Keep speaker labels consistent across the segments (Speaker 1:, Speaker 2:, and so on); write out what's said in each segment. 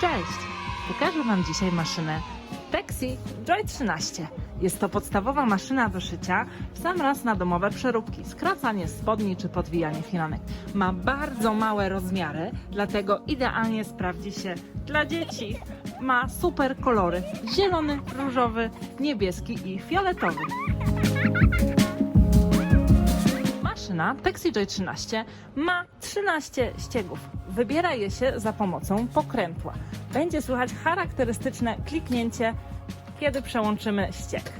Speaker 1: Cześć! Pokażę Wam dzisiaj maszynę Texi Joy 13. Jest to podstawowa maszyna do szycia w sam raz na domowe przeróbki, skracanie spodni czy podwijanie filanek. Ma bardzo małe rozmiary, dlatego idealnie sprawdzi się dla dzieci. Ma super kolory: zielony, różowy, niebieski i fioletowy. Maszyna Joy 13 ma 13 ściegów. Wybiera je się za pomocą pokrętła. Będzie słychać charakterystyczne kliknięcie, kiedy przełączymy ścieg.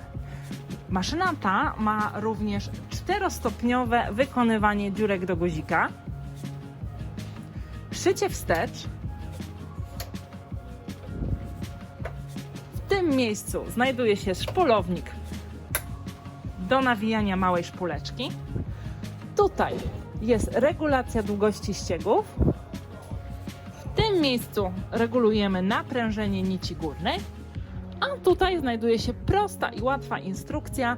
Speaker 1: Maszyna ta ma również czterostopniowe wykonywanie dziurek do guzika, szycie wstecz. W tym miejscu znajduje się szpulownik do nawijania małej szpuleczki. Tutaj jest regulacja długości ściegów. W tym miejscu regulujemy naprężenie nici górnej. A tutaj znajduje się prosta i łatwa instrukcja,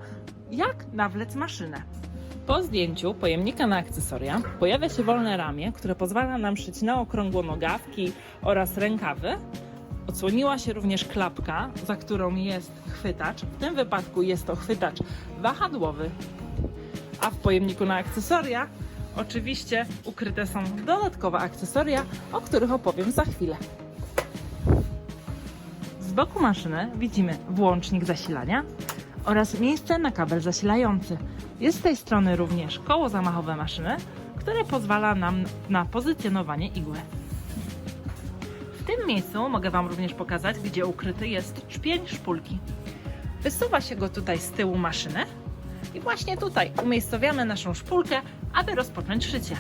Speaker 1: jak nawlec maszynę. Po zdjęciu pojemnika na akcesoria pojawia się wolne ramię, które pozwala nam szyć na okrągło nogawki oraz rękawy. Odsłoniła się również klapka, za którą jest chwytacz. W tym wypadku jest to chwytacz wahadłowy, a w pojemniku na akcesoria oczywiście ukryte są dodatkowe akcesoria, o których opowiem za chwilę. Z boku maszyny widzimy włącznik zasilania oraz miejsce na kabel zasilający. Jest z tej strony również koło zamachowe maszyny, które pozwala nam na pozycjonowanie igły. W tym miejscu mogę Wam również pokazać, gdzie ukryty jest czpień szpulki. Wysuwa się go tutaj z tyłu maszyny i właśnie tutaj umiejscowiamy naszą szpulkę, aby rozpocząć szycie.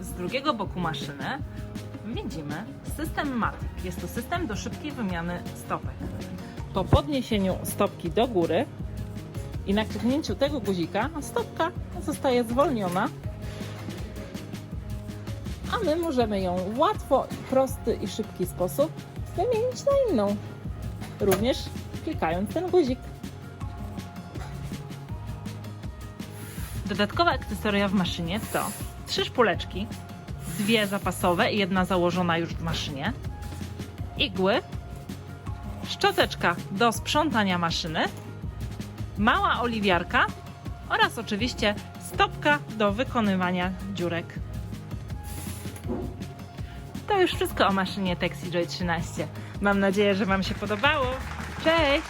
Speaker 1: Z drugiego boku maszyny widzimy system Matic. Jest to system do szybkiej wymiany stopek. Po podniesieniu stopki do góry i nakliknięciu tego guzika stopka zostaje zwolniona, a my możemy ją w łatwo, prosty i szybki sposób wymienić na inną. Również klikając ten guzik. Dodatkowe akcesoria w maszynie to trzy szpuleczki, dwie zapasowe i jedna założona już w maszynie, igły, szczoteczka do sprzątania maszyny, mała oliwiarka oraz oczywiście stopka do wykonywania dziurek. To już wszystko o maszynie Texi Joy 13. Mam nadzieję, że Wam się podobało. Cześć!